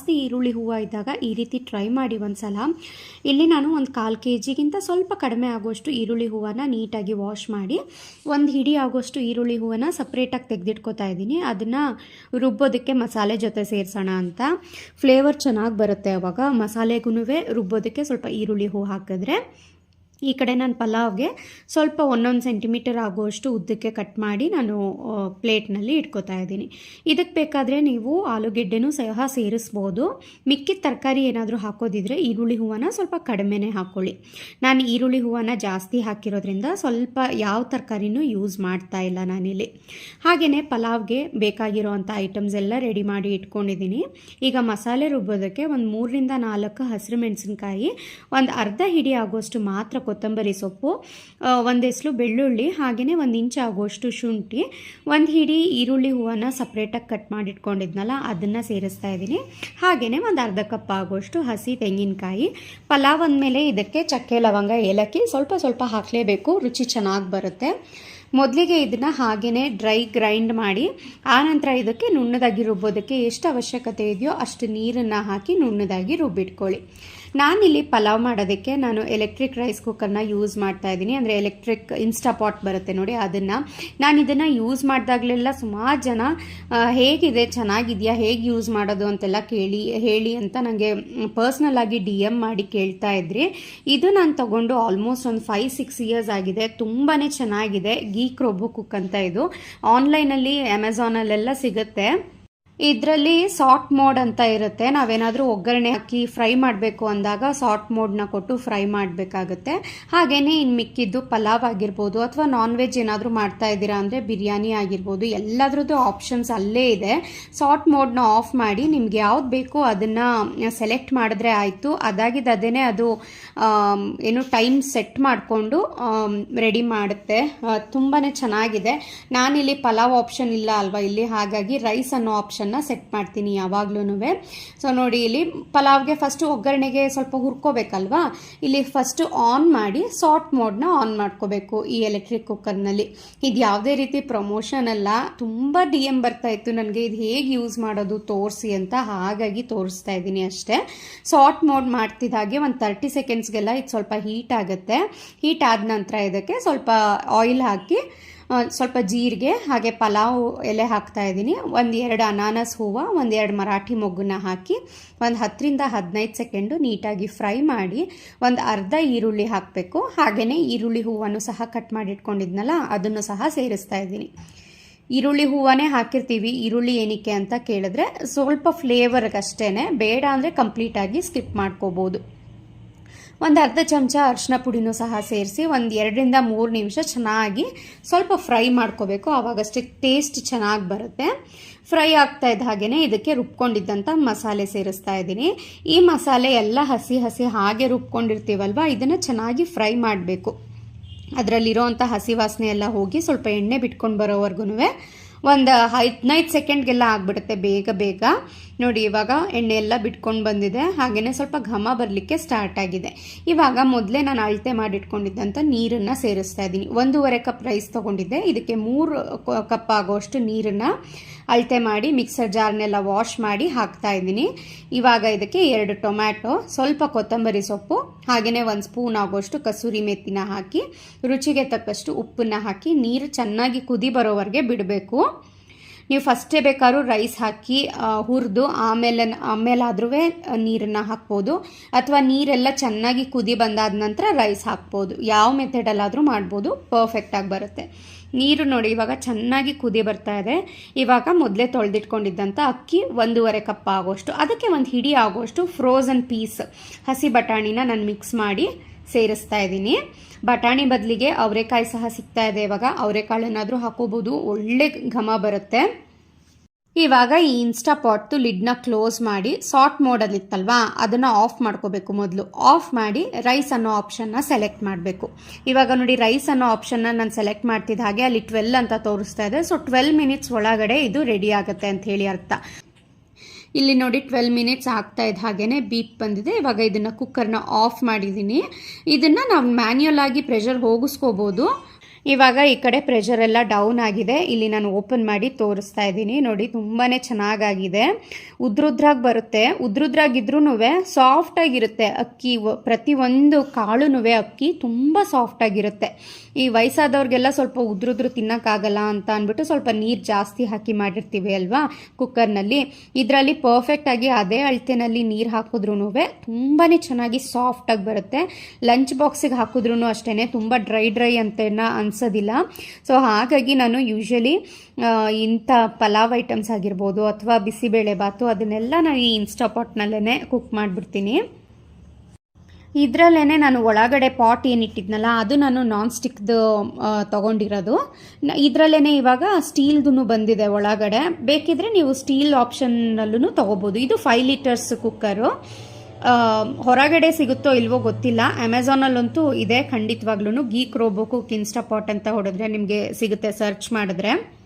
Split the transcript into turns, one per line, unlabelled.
ಜಾಸ್ತಿ ಈರುಳ್ಳಿ ಹೂವು ಇದ್ದಾಗ ಈ ರೀತಿ ಟ್ರೈ ಮಾಡಿ ಒಂದ್ಸಲ. ಇಲ್ಲಿ ನಾನು ಒಂದು ಕಾಲು ಕೆ ಜಿಗಿಂತ ಸ್ವಲ್ಪ ಕಡಿಮೆ ಆಗುವಷ್ಟು ಈರುಳ್ಳಿ ಹೂವನ್ನು ನೀಟಾಗಿ ವಾಶ್ ಮಾಡಿ, ಒಂದು ಹಿಡಿ ಆಗುವಷ್ಟು ಈರುಳ್ಳಿ ಹೂವನ್ನ ಸಪ್ರೇಟಾಗಿ ತೆಗೆದಿಟ್ಕೋತಾ ಇದ್ದೀನಿ. ಅದನ್ನು ರುಬ್ಬೋದಕ್ಕೆ ಮಸಾಲೆ ಜೊತೆ ಸೇರಿಸೋಣ ಅಂತ. ಫ್ಲೇವರ್ ಚೆನ್ನಾಗಿ ಬರುತ್ತೆ ಅವಾಗ. ಮಸಾಲೆಗೂ ರುಬ್ಬೋದಕ್ಕೆ ಸ್ವಲ್ಪ ಈರುಳ್ಳಿ ಹೂವು ಹಾಕಿದ್ರೆ. ಈ ಕಡೆ ನಾನು ಪಲಾವ್ಗೆ ಸ್ವಲ್ಪ ಒಂದೊಂದು ಸೆಂಟಿಮೀಟರ್ ಆಗುವಷ್ಟು ಉದ್ದಕ್ಕೆ ಕಟ್ ಮಾಡಿ ನಾನು ಪ್ಲೇಟ್ನಲ್ಲಿ ಇಟ್ಕೋತಾ ಇದ್ದೀನಿ. ಇದಕ್ಕೆ ಬೇಕಾದರೆ ನೀವು ಆಲೂಗೆಡ್ಡೆನೂ ಸಹ ಸೇರಿಸ್ಬೋದು. ಮಿಕ್ಕಿದ ತರಕಾರಿ ಏನಾದರೂ ಹಾಕೋದಿದ್ರೆ ಈರುಳ್ಳಿ ಹೂವನ್ನ ಸ್ವಲ್ಪ ಕಡಿಮೆನೇ ಹಾಕ್ಕೊಳ್ಳಿ ನಾನು ಈರುಳ್ಳಿ ಹೂವನ್ನ ಜಾಸ್ತಿ ಹಾಕಿರೋದ್ರಿಂದ ಸ್ವಲ್ಪ ಯಾವ ತರಕಾರಿನೂ ಯೂಸ್ ಮಾಡ್ತಾ ಇಲ್ಲ ನಾನಿಲ್ಲಿ. ಹಾಗೆಯೇ ಪಲಾವ್ಗೆ ಬೇಕಾಗಿರುವಂಥ ಐಟಮ್ಸ್ ಎಲ್ಲ ರೆಡಿ ಮಾಡಿ ಇಟ್ಕೊಂಡಿದ್ದೀನಿ. ಈಗ ಮಸಾಲೆ ರುಬ್ಬೋದಕ್ಕೆ ಒಂದು ಮೂರರಿಂದ ನಾಲ್ಕು ಹಸಿರು ಮೆಣಸಿನಕಾಯಿ, ಒಂದು ಅರ್ಧ ಹಿಡಿ ಆಗುವಷ್ಟು ಮಾತ್ರ ಕೊತ್ತಂಬರಿ ಸೊಪ್ಪು ಒಂದೆಸಲು ಬೆಳ್ಳುಳ್ಳಿ ಹಾಗೆಯೇ ಒಂದು ಇಂಚ್ ಆಗುವಷ್ಟು ಶುಂಠಿ, ಒಂದು ಹಿಡಿ ಈರುಳ್ಳಿ ಹೂವನ್ನು ಸಪ್ರೇಟಾಗಿ ಕಟ್ ಮಾಡಿಟ್ಕೊಂಡಿದ್ನಲ್ಲ, ಅದನ್ನು ಸೇರಿಸ್ತಾ ಇದ್ದೀನಿ. ಹಾಗೆಯೇ ಒಂದು ಅರ್ಧ ಕಪ್ ಆಗುವಷ್ಟು ಹಸಿ ತೆಂಗಿನಕಾಯಿ, ಪಲಾವ್ ಅಂದಮೇಲೆ ಇದಕ್ಕೆ ಚಕ್ಕೆ, ಲವಂಗ, ಏಲಕ್ಕಿ ಸ್ವಲ್ಪ ಸ್ವಲ್ಪ ಹಾಕಲೇಬೇಕು, ರುಚಿ ಚೆನ್ನಾಗಿ ಬರುತ್ತೆ. ಮೊದಲಿಗೆ ಇದನ್ನು ಹಾಗೆಯೇ ಡ್ರೈ ಗ್ರೈಂಡ್ ಮಾಡಿ ಆನಂತರ ಇದಕ್ಕೆ ನುಣ್ಣದಾಗಿ ರುಬ್ಬೋದಕ್ಕೆ ಎಷ್ಟು ಅವಶ್ಯಕತೆ ಇದೆಯೋ ಅಷ್ಟು ನೀರನ್ನು ಹಾಕಿ ನುಣ್ಣದಾಗಿ ರುಬ್ಬಿಟ್ಕೊಳ್ಳಿ. ನಾನಿಲ್ಲಿ ಪಲಾವ್ ಮಾಡೋದಕ್ಕೆ ನಾನು ಎಲೆಕ್ಟ್ರಿಕ್ ರೈಸ್ ಕುಕ್ಕರ್ನ ಯೂಸ್ ಮಾಡ್ತಾ ಇದ್ದೀನಿ. ಅಂದರೆ ಎಲೆಕ್ಟ್ರಿಕ್ ಇನ್ಸ್ಟಾ ಪಾಟ್ ಬರುತ್ತೆ ನೋಡಿ ಅದನ್ನು. ನಾನು ಇದನ್ನು ಯೂಸ್ ಮಾಡಿದಾಗಲೆಲ್ಲ ಸುಮಾರು ಜನ ಹೇಗಿದೆ, ಚೆನ್ನಾಗಿದೆಯಾ, ಹೇಗೆ ಯೂಸ್ ಮಾಡೋದು ಅಂತೆಲ್ಲ ಕೇಳಿ, ಹೇಳಿ ಅಂತ ನನಗೆ ಪರ್ಸ್ನಲ್ ಆಗಿ ಡಿ ಎಂ ಮಾಡಿ ಕೇಳ್ತಾ ಇದ್ರಿ. ಇದು ನಾನು ತಗೊಂಡು ಆಲ್ಮೋಸ್ಟ್ ಒಂದು ಫೈವ್ ಸಿಕ್ಸ್ ಇಯರ್ಸ್ ಆಗಿದೆ. ತುಂಬಾ ಚೆನ್ನಾಗಿದೆ. ಗೀಕ್ ರೋಬೋ ಕುಕ್ ಅಂತ ಇದು. ಆನ್ಲೈನಲ್ಲಿ ಅಮೆಝಾನಲ್ಲೆಲ್ಲ ಸಿಗುತ್ತೆ. ಇದರಲ್ಲಿ ಸಾಟ್ ಮೋಡ್ ಅಂತ ಇರುತ್ತೆ. ನಾವೇನಾದರೂ ಒಗ್ಗರಣೆ ಹಾಕಿ ಫ್ರೈ ಮಾಡಬೇಕು ಅಂದಾಗ ಸಾಟ್ ಮೋಡ್ನ ಕೊಟ್ಟು ಫ್ರೈ ಮಾಡಬೇಕಾಗುತ್ತೆ. ಹಾಗೆಯೇ ಇನ್ನು ಮಿಕ್ಕಿದ್ದು ಪಲಾವ್ ಆಗಿರ್ಬೋದು ಅಥವಾ ನಾನ್ ವೆಜ್ ಏನಾದರೂ ಮಾಡ್ತಾ ಇದ್ದೀರಾ ಅಂದರೆ ಬಿರಿಯಾನಿ ಆಗಿರ್ಬೋದು, ಎಲ್ಲದ್ರದ್ದು ಆಪ್ಷನ್ಸ್ ಅಲ್ಲೇ ಇದೆ. ಸಾಟ್ ಮೋಡ್ನ ಆಫ್ ಮಾಡಿ ನಿಮ್ಗೆ ಯಾವ್ದು ಬೇಕೋ ಅದನ್ನು ಸೆಲೆಕ್ಟ್ ಮಾಡಿದ್ರೆ ಆಯಿತು. ಅದಾಗಿದ್ದು ಅದೇನೆ ಅದು ಏನು ಟೈಮ್ ಸೆಟ್ ಮಾಡಿಕೊಂಡು ರೆಡಿ ಮಾಡುತ್ತೆ. ತುಂಬಾ ಚೆನ್ನಾಗಿದೆ. ನಾನಿಲ್ಲಿ ಪಲಾವ್ ಆಪ್ಷನ್ ಇಲ್ಲ ಅಲ್ವಾ ಇಲ್ಲಿ? ಹಾಗಾಗಿ ರೈಸ್ ಅನ್ನೋ ಆಪ್ಷನ್ನ ಸೆಟ್ ಮಾಡ್ತೀನಿ ಯಾವಾಗ್ಲೂ ಸೊ ನೋಡಿ ಇಲ್ಲಿ ಪಲಾವ್ಗೆ ಫಸ್ಟ್ ಒಗ್ಗರಣೆಗೆ ಸ್ವಲ್ಪ ಹುರ್ಕೋಬೇಕಲ್ವಾ? ಇಲ್ಲಿ ಫಸ್ಟ್ ಆನ್ ಮಾಡಿ ಸಾಟ್ ಮೋಡ್ನ ಆನ್ ಮಾಡ್ಕೋಬೇಕು ಈ ಎಲೆಕ್ಟ್ರಿಕ್ ಕುಕ್ಕರ್ನಲ್ಲಿ ಇದು ಯಾವುದೇ ರೀತಿ ಪ್ರಮೋಷನ್ ಅಲ್ಲ. ತುಂಬ ಡಿ ಎಂ ಬರ್ತಾ ಇತ್ತು ನನಗೆ. ಇದು ಹೇಗೆ ಯೂಸ್ ಮಾಡೋದು ತೋರಿಸಿ ಅಂತ ಹಾಗಾಗಿ ತೋರಿಸ್ತಾ ಇದ್ದೀನಿ ಅಷ್ಟೇ. ಸಾಟ್ ಮೋಡ್ ಮಾಡ್ತಿದ್ದ ಹಾಗೆ ಒಂದು ತರ್ಟಿ ಸೆಕೆಂಡ್ಸ್ಗೆಲ್ಲ ಇದು ಸ್ವಲ್ಪ ಹೀಟ್ ಆಗುತ್ತೆ. ಹೀಟ್ ಆದ ನಂತರ ಇದಕ್ಕೆ ಸ್ವಲ್ಪ ಆಯಿಲ್ ಹಾಕಿ ಸ್ವಲ್ಪ ಜೀರಿಗೆ ಹಾಗೆ ಪಲಾವ್ ಎಲೆ ಹಾಕ್ತಾ ಇದ್ದೀನಿ. ಒಂದು ಎರಡು ಅನಾನಸ್ ಹೂವು ಒಂದು ಎರಡು ಮರಾಠಿ ಮೊಗ್ಗನ್ನ ಹಾಕಿ, ಒಂದು ಹತ್ತರಿಂದ ಹದಿನೈದು ಸೆಕೆಂಡು ನೀಟಾಗಿ ಫ್ರೈ ಮಾಡಿ, ಒಂದು ಅರ್ಧ ಈರುಳ್ಳಿ ಹಾಕಬೇಕು. ಹಾಗೆಯೇ ಈರುಳ್ಳಿ ಹೂವನ್ನು ಸಹ ಕಟ್ ಮಾಡಿ ಇಟ್ಕೊಂಡಿದ್ನಲ್ಲ ಅದನ್ನು ಸಹ ಸೇರಿಸ್ತಾ ಇದ್ದೀನಿ. ಈರುಳ್ಳಿ ಹೂವನೇ ಹಾಕಿರ್ತೀವಿ, ಈರುಳ್ಳಿ ಏನಕ್ಕೆ ಅಂತ ಕೇಳಿದ್ರೆ ಸ್ವಲ್ಪ ಫ್ಲೇವರ್ಗಷ್ಟೇ ಬೇಡ ಅಂದರೆ ಕಂಪ್ಲೀಟಾಗಿ ಸ್ಕಿಪ್ ಮಾಡ್ಕೋಬೋದು. ಒಂದು ಅರ್ಧ ಚಮಚ ಅರಿಶಿನ ಪುಡಿನೂ ಸಹ ಸೇರಿಸಿ ಒಂದು ಎರಡರಿಂದ ಮೂರು ನಿಮಿಷ ಚೆನ್ನಾಗಿ ಸ್ವಲ್ಪ ಫ್ರೈ ಮಾಡ್ಕೋಬೇಕು. ಆವಾಗಷ್ಟೇ ಟೇಸ್ಟ್ ಚೆನ್ನಾಗಿ ಬರುತ್ತೆ. ಫ್ರೈ ಆಗ್ತಾ ಇದ್ದ ಹಾಗೆಯೇ ಇದಕ್ಕೆ ರುಬ್ಕೊಂಡಿದ್ದಂಥ ಮಸಾಲೆ ಸೇರಿಸ್ತಾ ಇದ್ದೀನಿ. ಈ ಮಸಾಲೆ ಎಲ್ಲ ಹಸಿ ಹಸಿ ಹಾಗೆ ರುಬ್ಕೊಂಡಿರ್ತೀವಲ್ವ? ಇದನ್ನು ಚೆನ್ನಾಗಿ ಫ್ರೈ ಮಾಡಬೇಕು. ಅದರಲ್ಲಿರೋವಂಥ ಹಸಿ ವಾಸನೆ ಎಲ್ಲ ಹೋಗಿ ಸ್ವಲ್ಪ ಎಣ್ಣೆ ಬಿಟ್ಕೊಂಡು ಬರೋವರೆಗೂ ಒಂದು ಹದಿನೈದು ಸೆಕೆಂಡ್ಗೆಲ್ಲ ಆಗಿಬಿಡುತ್ತೆ ಬೇಗ ಬೇಗ. ನೋಡಿ, ಇವಾಗ ಎಣ್ಣೆ ಎಲ್ಲ ಬಿಟ್ಕೊಂಡು ಬಂದಿದೆ. ಹಾಗೆಯೇ ಸ್ವಲ್ಪ ಘಮ ಬರಲಿಕ್ಕೆ ಸ್ಟಾರ್ಟ್ ಆಗಿದೆ. ಇವಾಗ ಮೊದಲೇ ನಾನು ಅಳತೆ ಮಾಡಿಟ್ಕೊಂಡಿದ್ದಂಥ ನೀರನ್ನು ಸೇರಿಸ್ತಾ ಇದ್ದೀನಿ. ಒಂದೂವರೆ ಕಪ್ ರೈಸ್ ತೊಗೊಂಡಿದ್ದೆ. ಇದಕ್ಕೆ ಮೂರು ಕಪ್ ಆಗೋಷ್ಟು ನೀರನ್ನು ಅಳತೆ ಮಾಡಿ ಮಿಕ್ಸರ್ ಜಾರ್ನೆಲ್ಲ ವಾಶ್ ಮಾಡಿ ಹಾಕ್ತಾ ಇದ್ದೀನಿ. ಇವಾಗ ಇದಕ್ಕೆ ಎರಡು ಟೊಮ್ಯಾಟೊ, ಸ್ವಲ್ಪ ಕೊತ್ತಂಬರಿ ಸೊಪ್ಪು ಹಾಗೆಯೇ ಒಂದು ಸ್ಪೂನ್ ಆಗೋಷ್ಟು ಕಸೂರಿ ಮೆತ್ತಿನ ಹಾಕಿ, ರುಚಿಗೆ ತಕ್ಕಷ್ಟು ಉಪ್ಪನ್ನು ಹಾಕಿ ನೀರು ಚೆನ್ನಾಗಿ ಕುದಿ ಬರೋವರೆಗೆ ಬಿಡಬೇಕು. ನೀವು ಫಸ್ಟೇ ಬೇಕಾದ್ರೂ ರೈಸ್ ಹಾಕಿ ಹುರಿದು ಆಮೇಲೆ ಆಮೇಲಾದ್ರೂ ನೀರನ್ನು ಹಾಕ್ಬೋದು. ಅಥವಾ ನೀರೆಲ್ಲ ಚೆನ್ನಾಗಿ ಕುದಿ ಬಂದಾದ ನಂತರ ರೈಸ್ ಹಾಕ್ಬೋದು. ಯಾವ ಮೆಥಡಲ್ಲಾದರೂ ಮಾಡ್ಬೋದು. ಪರ್ಫೆಕ್ಟಾಗಿ ಬರುತ್ತೆ. ನೀರು ನೋಡಿ, ಇವಾಗ ಚೆನ್ನಾಗಿ ಕುದಿ ಬರ್ತಾ ಇದೆ. ಇವಾಗ ಮೊದಲೇ ತೊಳೆದಿಟ್ಕೊಂಡಿದ್ದಂಥ ಅಕ್ಕಿ ಒಂದೂವರೆ ಕಪ್ ಆಗೋಷ್ಟು, ಅದಕ್ಕೆ ಒಂದು ಹಿಡಿ ಆಗೋಷ್ಟು ಫ್ರೋಝನ್ ಪೀಸ್ ಹಸಿ ಬಟಾಣಿನ ನಾನು ಮಿಕ್ಸ್ ಮಾಡಿ ಸೇರಿಸ್ತಾ ಇದ್ದೀನಿ. ಬಟಾಣಿ ಬದಲಿಗೆ ಅವರೆಕಾಯಿ ಸಹ ಸಿಗ್ತಾ ಇದೆ ಇವಾಗ, ಅವರೆಕಾಳನ್ನಾದರೂ ಹಾಕೋಬೋದು, ಒಳ್ಳೆ ಘಮ ಬರುತ್ತೆ. ಇವಾಗ ಈ ಇನ್ಸ್ಟಾ ಪಾಟ್ದು ಲಿಡ್ನ ಕ್ಲೋಸ್ ಮಾಡಿ ಸಾಟ್ ಮೋಡಲ್ಲಿತ್ತಲ್ವಾ ಅದನ್ನು ಆಫ್ ಮಾಡ್ಕೋಬೇಕು ಮೊದಲು. ಆಫ್ ಮಾಡಿ ರೈಸ್ ಅನ್ನೋ ಆಪ್ಷನ್ನ ಸೆಲೆಕ್ಟ್ ಮಾಡಬೇಕು. ಇವಾಗ ನೋಡಿ ರೈಸ್ ಅನ್ನೋ ಆಪ್ಷನ್ನ ನಾನು ಸೆಲೆಕ್ಟ್ ಮಾಡ್ತಿದ್ದ ಹಾಗೆ ಅಲ್ಲಿ ಟ್ವೆಲ್ ಅಂತ ತೋರಿಸ್ತಾ ಇದೆ. ಸೊ ಟ್ವೆಲ್ ಮಿನಿಟ್ಸ್ ಒಳಗಡೆ ಇದು ರೆಡಿ ಆಗುತ್ತೆ ಅಂತ ಹೇಳಿ ಅರ್ಥ. ಇಲ್ಲಿ ನೋಡಿ ಟ್ವೆಲ್ ಮಿನಿಟ್ಸ್ ಆಗ್ತಾ ಇದ್ದ ಹಾಗೇನೆ ಬೀಪ್ ಬಂದಿದೆ. ಇವಾಗ ಇದನ್ನು ಕುಕ್ಕರ್ನ ಆಫ್ ಮಾಡಿದ್ದೀನಿ. ಇದನ್ನು ನಾವು ಮ್ಯಾನ್ಯುಯಲ್ ಆಗಿ ಪ್ರೆಷರ್ ಹೋಗಿಸ್ಕೋಬೋದು. ಇವಾಗ ಈ ಕಡೆ ಪ್ರೆಷರ್ ಎಲ್ಲ ಡೌನ್ ಆಗಿದೆ. ಇಲ್ಲಿ ನಾನು ಓಪನ್ ಮಾಡಿ ತೋರಿಸ್ತಾ ಇದ್ದೀನಿ. ನೋಡಿ ತುಂಬಾ ಚೆನ್ನಾಗಾಗಿದೆ. ಉದ್ರುದ್ರಾಗಿ ಬರುತ್ತೆ. ಉದ್ರುದ್ರಾಗಿದ್ರೂ ಸಾಫ್ಟಾಗಿರುತ್ತೆ ಅಕ್ಕಿ. ಪ್ರತಿಯೊಂದು ಕಾಳು ಅಕ್ಕಿ ತುಂಬ ಸಾಫ್ಟಾಗಿರುತ್ತೆ ಈ ವಯಸ್ಸಾದವ್ರಿಗೆಲ್ಲ ಸ್ವಲ್ಪ ಉದ್ರುದ್ರು ತಿನ್ನೋಕ್ಕಾಗಲ್ಲ ಅಂತ ಅಂದ್ಬಿಟ್ಟು ಸ್ವಲ್ಪ ನೀರು ಜಾಸ್ತಿ ಹಾಕಿ ಮಾಡಿರ್ತೀವಿ ಅಲ್ವಾ? ಕುಕ್ಕರ್ನಲ್ಲಿ ಇದರಲ್ಲಿ ಪರ್ಫೆಕ್ಟಾಗಿ ಅದೇ ಅಳತೆನಲ್ಲಿ ನೀರು ಹಾಕಿದ್ರೂ ತುಂಬಾ ಚೆನ್ನಾಗಿ ಸಾಫ್ಟಾಗಿ ಬರುತ್ತೆ. ಲಂಚ್ ಬಾಕ್ಸಿಗೆ ಹಾಕಿದ್ರೂ ಅಷ್ಟೇ ತುಂಬ ಡ್ರೈ ಡ್ರೈ ಅಂತೇನ ಅನ್ಸೋದಿಲ್ಲ. ಸೊ ಹಾಗಾಗಿ ನಾನು ಯೂಶ್ವಲಿ ಇಂಥ ಪಲಾವ್ ಐಟಮ್ಸ್ ಆಗಿರ್ಬೋದು ಅಥವಾ ಬಿಸಿಬೇಳೆ ಬಾತು ಅದನ್ನೆಲ್ಲ ನಾನು ಈ ಇನ್ಸ್ಟಾಪಾಟ್ನಲ್ಲೇ ಕುಕ್ ಮಾಡಿಬಿಡ್ತೀನಿ. ಇದರಲ್ಲೇ ನಾನು ಒಳಗಡೆ ಪಾಟ್ ಏನಿಟ್ಟಿದ್ನಲ್ಲ ಅದು ನಾನು ನಾನ್ ಸ್ಟಿಕ್ದು ತೊಗೊಂಡಿರೋದು. ಇದರಲ್ಲೇ ಇವಾಗ ಸ್ಟೀಲ್ದು ಬಂದಿದೆ ಒಳಗಡೆ. ಬೇಕಿದ್ರೆ ನೀವು ಸ್ಟೀಲ್ ಆಪ್ಷನ್ನಲ್ಲೂ ತೊಗೋಬೋದು. ಇದು ಫೈವ್ ಲೀಟರ್ಸ್ ಕುಕ್ಕರು ಹೊರಗಡೆ ಸಿಗುತ್ತೋ ಇಲ್ವೋ ಗೊತ್ತಿಲ್ಲ. ಅಮೆಝಾನಲ್ಲಂತೂ ಇದೆ ಖಂಡಿತವಾಗ್ಲೂ ಗೀಕ್ ರೋಬೋಕು ಕಿನ್ಸ್ಟಾ ಪಾಟ್ ಅಂತ ಹೊಡೆದ್ರೆ ನಿಮಗೆ ಸಿಗುತ್ತೆ ಸರ್ಚ್ ಮಾಡಿದ್ರೆ.